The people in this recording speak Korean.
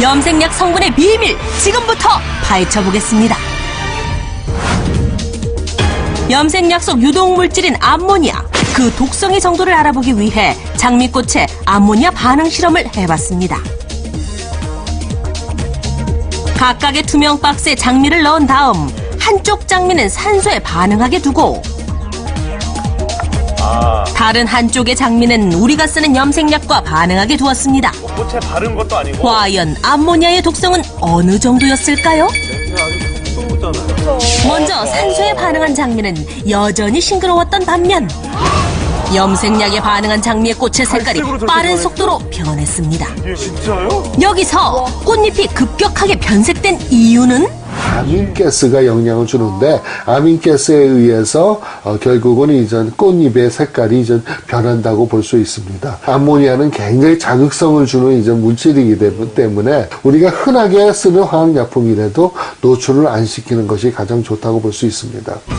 염색약 성분의 비밀 지금부터 파헤쳐 보겠습니다. 염색약 속 유독 물질인 암모니아 그 독성의 정도를 알아보기 위해 장미꽃에 암모니아 반응 실험을 해봤습니다. 각각의 투명 박스에 장미를 넣은 다음 한쪽 장미는 산소에 반응하게 두고 다른 한쪽의 장미는 우리가 쓰는 염색약과 반응하게 두었습니다. 꽃에 바른 것도 아니고 과연 암모니아의 독성은 어느 정도였을까요? 먼저 산소에 반응한 장미는 여전히 싱그러웠던 반면 염색약에 반응한 장미의 꽃의 색깔이 빠른? 속도로 변했습니다. 예, 진짜요? 여기서 꽃잎이 급격하게 변색된 이유는 아민가스가 영향을 주는데 아민가스에 의해서 어, 결국은 이전 꽃잎의 색깔이 이전 변한다고 볼 수 있습니다. 암모니아는 굉장히 자극성을 주는 이전 물질이기 때문- 때문에 우리가 흔하게 쓰는 화학약품이라도 노출을 안 시키는 것이 가장 좋다고 볼 수 있습니다.